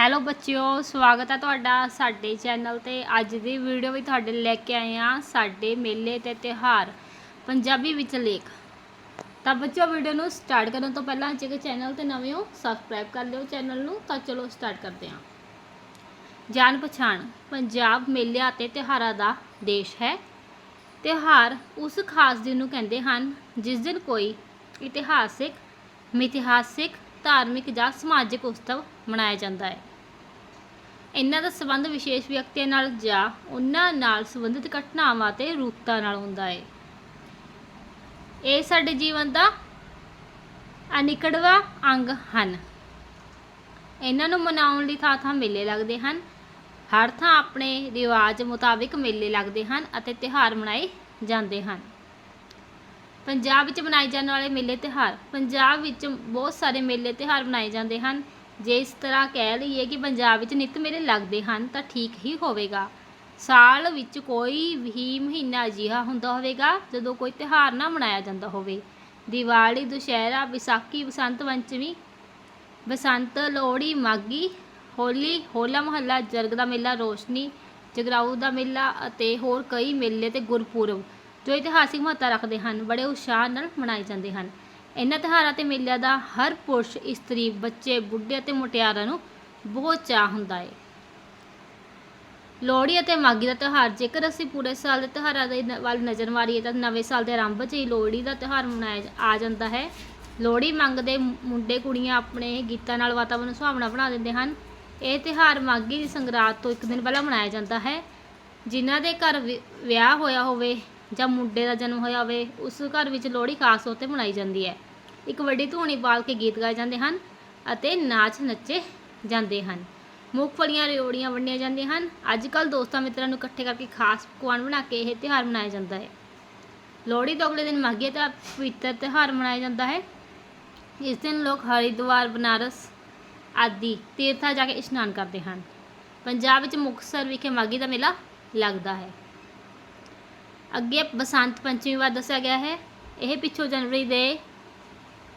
Hello ਬੱਚਿਓ, ਸਵਾਗਤ ਹੈ ਤੁਹਾਡਾ ਸਾਡੇ ਚੈਨਲ ਤੇ। ਅੱਜ ਦੀ ਵੀਡੀਓ ਵੀ ਤੁਹਾਡੇ ਲੈ ਕੇ ਆਏ ਆ ਸਾਡੇ ਮੇਲੇ ਤੇ ਤਿਉਹਾਰ, ਪੰਜਾਬੀ ਵਿੱਚ ਲੇਖ। ਤਾਂ ਬੱਚਿਓ ਵੀਡੀਓ ਨੂੰ ਸਟਾਰਟ ਕਰਨ ਤੋਂ ਪਹਿਲਾਂ ਜੇਕਰ ਚੈਨਲ ਤੇ ਨਵੇਂ ਹੋ ਸਬਸਕ੍ਰਾਈਬ ਕਰ ਲਿਓ ਚੈਨਲ ਨੂੰ, ਤਾਂ ਚਲੋ ਸਟਾਰਟ ਕਰਦੇ ਹਾਂ। ਜਾਣ ਪਛਾਣ, ਪੰਜਾਬ ਮੇਲਿਆਂ ਅਤੇ ਤਿਉਹਾਰਾਂ ਦਾ ਦੇਸ਼ ਹੈ। ਤਿਉਹਾਰ ਉਸ ਖਾਸ ਦਿਨ ਨੂੰ ਕਹਿੰਦੇ ਹਨ, ਜਿਸ ਦਿਨ ਕੋਈ ਇਤਿਹਾਸਿਕ, ਮਿਥਿਹਾਸਿਕ, ਧਾਰਮਿਕ ਜਾਂ ਸਮਾਜਿਕ ਉਤਸਵ ਮਨਾਇਆ ਜਾਂਦਾ ਹੈ। ਇਹਨਾਂ ਦਾ ਸੰਬੰਧ ਵਿਸ਼ੇਸ਼ ਵਿਅਕਤੀਆਂ ਨਾਲ ਜਾਂ ਉਹਨਾਂ ਨਾਲ ਸੰਬੰਧਿਤ ਘਟਨਾਵਾਂ ਤੇ ਰੂਪਤਾ ਨਾਲ ਹੁੰਦਾ ਹੈ ਇਹ ਸਾਡੇ ਜੀਵਨ ਦਾ ਅਨਿਕੜਵਾ ਅੰਗ ਹਨ। ਇਹਨਾਂ ਨੂੰ ਮਨਾਉਣ ਲਈ ਥਾਂ ਥਾਂ ਮੇਲੇ ਲੱਗਦੇ ਹਨ। ਹਰ ਥਾਂ ਆਪਣੇ ਰਿਵਾਜ ਮੁਤਾਬਿਕ ਮੇਲੇ ਲੱਗਦੇ ਹਨ ਅਤੇ ਤਿਉਹਾਰ ਮਨਾਏ ਜਾਂਦੇ ਹਨ। ਪੰਜਾਬ ਵਿੱਚ ਮਨਾਏ ਜਾਣ ਵਾਲੇ ਮੇਲੇ ਤਿਉਹਾਰ ਪੰਜਾਬ ਵਿੱਚ ਬਹੁਤ ਸਾਰੇ ਮੇਲੇ ਤਿਉਹਾਰ ਮਨਾਏ ਜਾਂਦੇ ਹਨ। ਜੇ ਇਸ ਤਰ੍ਹਾਂ ਕਹਿ ਲਈਏ ਕਿ ਪੰਜਾਬ ਵਿੱਚ ਨਿੱਤ ਮੇਲੇ ਲੱਗਦੇ ਹਨ, ਤਾਂ ਠੀਕ ਹੀ ਹੋਵੇਗਾ। ਸਾਲ ਵਿੱਚ ਕੋਈ ਵੀ ਮਹੀਨਾ ਅਜਿਹਾ ਹੁੰਦਾ ਹੋਵੇਗਾ, ਜਦੋਂ ਕੋਈ ਤਿਉਹਾਰ ਨਾ ਮਨਾਇਆ ਜਾਂਦਾ ਹੋਵੇ। ਦੀਵਾਲੀ, ਦੁਸ਼ਹਿਰਾ, ਵਿਸਾਖੀ, ਬਸੰਤ ਪੰਚਮੀ, ਬਸੰਤ, ਲੋਹੜੀ, ਮਾਘੀ, ਹੋਲੀ, ਹੋਲਾ ਮਹੱਲਾ, ਜਰਗ ਦਾ ਮੇਲਾ, ਰੋਸ਼ਨੀ ਜਗਰਾਊ ਦਾ ਮੇਲਾ ਅਤੇ ਹੋਰ ਕਈ ਮੇਲੇ ਤੇ ਗੁਰਪੁਰਬ ਜੋ ਇਤਿਹਾਸਿਕ ਮਹੱਤਤਾ ਰੱਖਦੇ ਹਨ, ਬੜੇ ਉਤਸ਼ਾਹ ਨਾਲ ਮਨਾਏ ਜਾਂਦੇ ਹਨ। ਇਹਨਾਂ ਤਿਉਹਾਰਾਂ ਤੇ ਮੇਲਿਆਂ ਦਾ ਹਰ ਪੁਰਸ਼, ਇਸਤਰੀ, ਬੱਚੇ, ਬੁੱਢੇ ਅਤੇ ਮੁਟਿਆਰਾਂ ਨੂੰ ਬਹੁਤ ਚਾਅ ਹੁੰਦਾ ਹੈ ਲੋਹੜੀ ਅਤੇ ਮਾਘੀ ਦਾ ਤਿਉਹਾਰ, ਜੇਕਰ ਅਸੀਂ ਪੂਰੇ ਸਾਲ ਦੇ ਤਿਉਹਾਰਾਂ ਦੇ ਨ- ਵੱਲ ਨਜ਼ਰ ਮਾਰੀਏ ਤਾਂ ਨਵੇਂ ਸਾਲ ਦੇ ਆਰੰਭ 'ਚ ਹੀ ਲੋਹੜੀ ਦਾ ਤਿਉਹਾਰ ਮਨਾਇਆ ਜ- ਆ ਜਾਂਦਾ ਹੈ। ਲੋਹੜੀ ਮੰਗਦੇ ਮੁੰਡੇ ਕੁੜੀਆਂ ਆਪਣੇ ਗੀਤਾਂ ਨਾਲ ਵਾਤਾਵਰਨ ਨੂੰ ਸੁਹਾਵਣਾ ਬਣਾ ਦਿੰਦੇ ਹਨ। ਇਹ ਤਿਉਹਾਰ ਮਾਘੀ ਦੀ ਸੰਗਰਾਂਦ ਤੋਂ ਇੱਕ ਦਿਨ ਪਹਿਲਾਂ ਮਨਾਇਆ ਜਾਂਦਾ ਹੈ। ਜਿਨ੍ਹਾਂ ਦੇ ਘਰ ਵਿ- ਵਿਆਹ ਹੋਇਆ ਹੋਵੇ ਜਾਂ ਮੁੰਡੇ ਦਾ ਜਨਮ ਹੋਇਆ ਹੋਵੇ, ਉਸ ਘਰ ਵਿੱਚ ਲੋਹੜੀ ਖਾਸ ਤੌਰ ਤੇ ਮਨਾਈ ਜਾਂਦੀ ਹੈ। ਇੱਕ ਵੱਡੀ ਧੂਣੀ ਬਾਲ ਕੇ ਗੀਤ ਗਾਏ ਜਾਂਦੇ ਹਨ ਅਤੇ ਨਾਚ ਨੱਚੇ ਜਾਂਦੇ ਹਨ। ਮੂੰਗਫਲੀਆਂ ਰਿਓੜੀਆਂ ਵੰਡੀਆਂ ਜਾਂਦੀਆਂ ਹਨ। ਅੱਜ ਕੱਲ ਦੋਸਤਾਂ ਮਿੱਤਰਾਂ ਨੂੰ ਇਕੱਠੇ ਕਰਕੇ ਖਾਸ ਪਕਵਾਨ ਬਣਾ ਕੇ ਇਹ ਤਿਉਹਾਰ ਮਨਾਇਆ ਜਾਂਦਾ ਹੈ। ਲੋਹੜੀ ਤੋਂ ਅਗਲੇ ਦਿਨ ਮਾਘੀ ਦਾ ਪਵਿੱਤਰ ਤਿਉਹਾਰ ਮਨਾਇਆ ਜਾਂਦਾ ਹੈ। ਇਸ ਦਿਨ ਲੋਕ ਹਰਿਦੁਆਰ, ਬਨਾਰਸ ਆਦਿ ਤੀਰਥਾਂ ਜਾ ਕੇ ਇਸ਼ਨਾਨ ਕਰਦੇ ਹਨ। ਪੰਜਾਬ ਵਿੱਚ ਮੁਕਤਸਰ ਵਿਖੇ ਮਾਘੀ ਦਾ ਮੇਲਾ ਲੱਗਦਾ ਹੈ। ਅੱਗੇ ਬਸੰਤ ਪੰਚਮੀ ਬਾਰੇ ਦੱਸਿਆ ਗਿਆ ਹੈ। ਇਹ ਪਿੱਛੋਂ ਜਨਵਰੀ ਦੇ,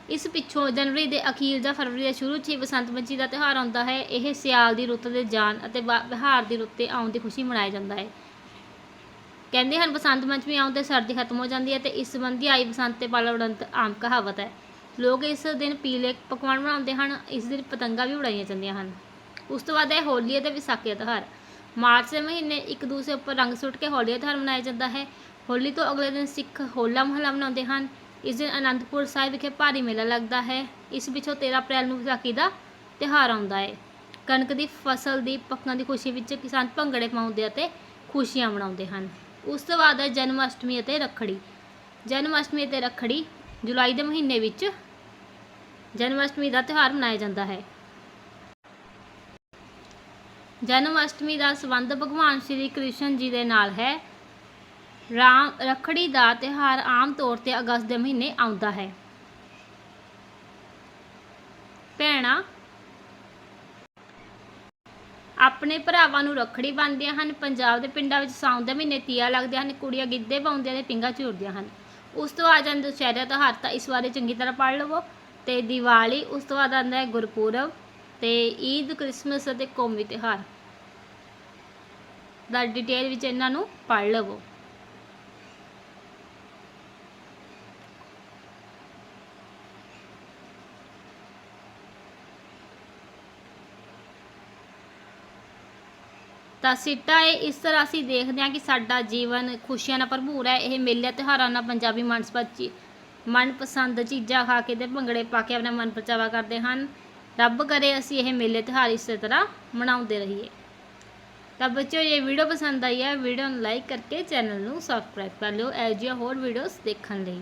ਇਸ ਪਿੱਛੋਂ ਜਨਵਰੀ ਦੇ ਅਖੀਰ ਜਾਂ ਫਰਵਰੀ ਦੇ ਸ਼ੁਰੂ 'ਚ ਹੀ ਬਸੰਤ ਪੰਚਮੀ ਦਾ ਤਿਉਹਾਰ ਆਉਂਦਾ ਹੈ। ਇਹ ਸਿਆਲ ਦੀ ਰੁੱਤ ਦੇ ਜਾਣ ਅਤੇ ਬਾ- ਬਹਾਰ ਦੀ ਰੁੱਤ ਤੇ ਆਉਣ ਦੀ ਖੁਸ਼ੀ ਮਨਾਇਆ ਜਾਂਦਾ ਹੈ। ਕਹਿੰਦੇ ਹਨ, ਬਸੰਤ ਪੰਚਮੀ ਆਉਣ ਤੇ ਸਰਦੀ ਖਤਮ ਹੋ ਜਾਂਦੀ ਹੈ ਤੇ ਇਸ ਸੰਬੰਧੀ ਆਈ ਬਸੰਤ ਤੇ ਪਾਲਾ ਉਡੰਤ ਆਮ ਕਹਾਵਤ ਹੈ। ਲੋਕ ਇਸ ਦਿਨ ਪੀਲੇ ਪਕਵਾਨ ਬਣਾਉਂਦੇ ਹਨ, ਇਸ ਦਿਨ ਪਤੰਗਾਂ ਵੀ ਉਡਾਈਆਂ ਜਾਂਦੀਆਂ ਹਨ। ਉਸ ਤੋਂ ਬਾਅਦ ਹੈ ਹੋਲੀ ਅਤੇ ਵਿਸਾਖੀ ਦਾ ਤਿਉਹਾਰ। ਮਾਰਚ ਦੇ ਮਹੀਨੇ ਇੱਕ ਦੂਸਰੇ ਉੱਪਰ ਰੰਗ ਸੁੱਟ ਕੇ ਹੋਲੀ ਦਾ ਤਿਉਹਾਰ ਮਨਾਇਆ ਜਾਂਦਾ ਹੈ। ਹੋਲੀ ਤੋਂ ਅਗਲੇ ਦਿਨ ਸਿੱਖ ਹੋਲਾ ਮਹੱਲਾ ਮਨਾਉਂਦੇ ਹਨ। ਇਸ ਦਿਨ ਅਨੰਦਪੁਰ ਸਾਹਿਬ ਵਿਖੇ ਭਾਰੀ ਮੇਲਾ ਲੱਗਦਾ ਹੈ। ਇਸ ਵਿੱਚੋਂ 13 ਅਪ੍ਰੈਲ ਨੂੰ ਵਿਸਾਖੀ ਦਾ ਤਿਉਹਾਰ ਆਉਂਦਾ ਹੈ। ਕਣਕ ਦੀ ਫਸਲ ਦੀ ਪੱਕਣ ਦੀ ਖੁਸ਼ੀ ਵਿੱਚ ਕਿਸਾਨ ਭੰਗੜੇ ਪਾਉਂਦੇ ਅਤੇ ਖੁਸ਼ੀਆਂ ਮਨਾਉਂਦੇ ਹਨ। ਉਸ ਤੋਂ ਬਾਅਦ ਹੈ ਜਨਮ ਅਸ਼ਟਮੀ ਅਤੇ ਰੱਖੜੀ। ਜਨਮ ਅਸ਼ਟਮੀ ਅਤੇ ਰੱਖੜੀ ਜੁਲਾਈ ਦੇ ਮਹੀਨੇ ਵਿੱਚ ਜਨਮ ਅਸ਼ਟਮੀ ਦਾ ਤਿਉਹਾਰ ਮਨਾਇਆ ਜਾਂਦਾ ਹੈ। ਜਨਮ ਅਸ਼ਟਮੀ ਦਾ ਸੰਬੰਧ ਭਗਵਾਨ ਸ਼੍ਰੀ ਕ੍ਰਿਸ਼ਨ ਜੀ ਦੇ ਨਾਲ ਹੈ। ਰਾਮ, ਰੱਖੜੀ ਦਾ ਤਿਉਹਾਰ ਆਮ ਤੌਰ ਤੇ ਅਗਸਤ ਦੇ ਮਹੀਨੇ ਆਉਂਦਾ ਹੈ। ਭੈਣਾਂ, ਆਪਣੇ ਭਰਾਵਾਂ ਨੂੰ ਰੱਖੜੀ ਬੰਨ੍ਹਦੀਆਂ ਹਨ। ਪੰਜਾਬ ਦੇ ਪਿੰਡਾਂ ਵਿੱਚ ਸਾਉਣ ਦੇ ਮਹੀਨੇ ਤੀਆ ਲੱਗਦੇ ਹਨ, ਕੁੜੀਆਂ ਗਿੱਧੇ ਪਾਉਂਦੀਆਂ ਤੇ ਪਿੰਗਾ ਝੂਰਦੀਆਂ ਹਨ। ਉਸ ਤੋਂ ਆ ਜਾਂਦਾ ਦੁਸਹਿਰੇ ਤਿਉਹਾਰ ਤਾਂ ਇਸ ਬਾਰੇ ਚੰਗੀ ਤਰ੍ਹਾਂ ਪੜ੍ਹ ਲਵੋ ਤੇ ਦੀਵਾਲੀ ਉਸ ਤੋਂ ਬਾਅਦ ਆਉਂਦਾ ਹੈ ਗੁਰਪੁਰਬ। ਤੇ ਈਦ, ਕ੍ਰਿਸਮਸ ਅਤੇ ਕੌਮੀ ਤਿਉਹਾਰ। ਦਾ ਡਿਟੇਲ ਵਿੱਚ ਇਹਨਾਂ ਨੂੰ ਪੜ੍ਹ ਲਵੋ। ਤਾਂ ਸਿੱਟਾ ਇਹ ਇਸ ਤਰ੍ਹਾਂ ਅਸੀਂ ਦੇਖਦੇ ਹਾਂ ਕਿ ਸਾਡਾ ਜੀਵਨ ਖੁਸ਼ੀਆਂ ਨਾਲ ਭਰਪੂਰ ਹੈ। ਇਹ ਮੇਲੇ ਤਿਉਹਾਰਾਂ ਨਾਲ ਪੰਜਾਬੀ ਮਨਪਸੰਦ ਮਨਪਸੰਦ ਚੀਜ਼ਾਂ ਖਾ ਕੇ ਤੇ ਭੰਗੜੇ ਪਾ ਕੇ ਆਪਣਾ ਮਨ ਪਰਚਾਵਾ ਕਰਦੇ ਹਨ। ਰੱਬ ਕਰੇ ਅਸੀਂ ਇਹ ਮੇਲੇ ਤਿਉਹਾਰ ਇਸੇ ਤਰ੍ਹਾਂ ਮਨਾਉਂਦੇ ਰਹੀਏ। ਤਾਂ ਬੱਚਿਓ ਇਹ ਵੀਡੀਓ ਪਸੰਦ ਆਈ ਹੈ, ਵੀਡੀਓ ਨੂੰ ਲਾਈਕ ਕਰਕੇ ਚੈਨਲ ਨੂੰ ਸਬਸਕ੍ਰਾਈਬ ਕਰ ਲਿਓ, ਇਹੋ ਜਿਹੀਆਂ ਹੋਰ ਵੀਡੀਓਜ਼ ਦੇਖਣ ਲਈ।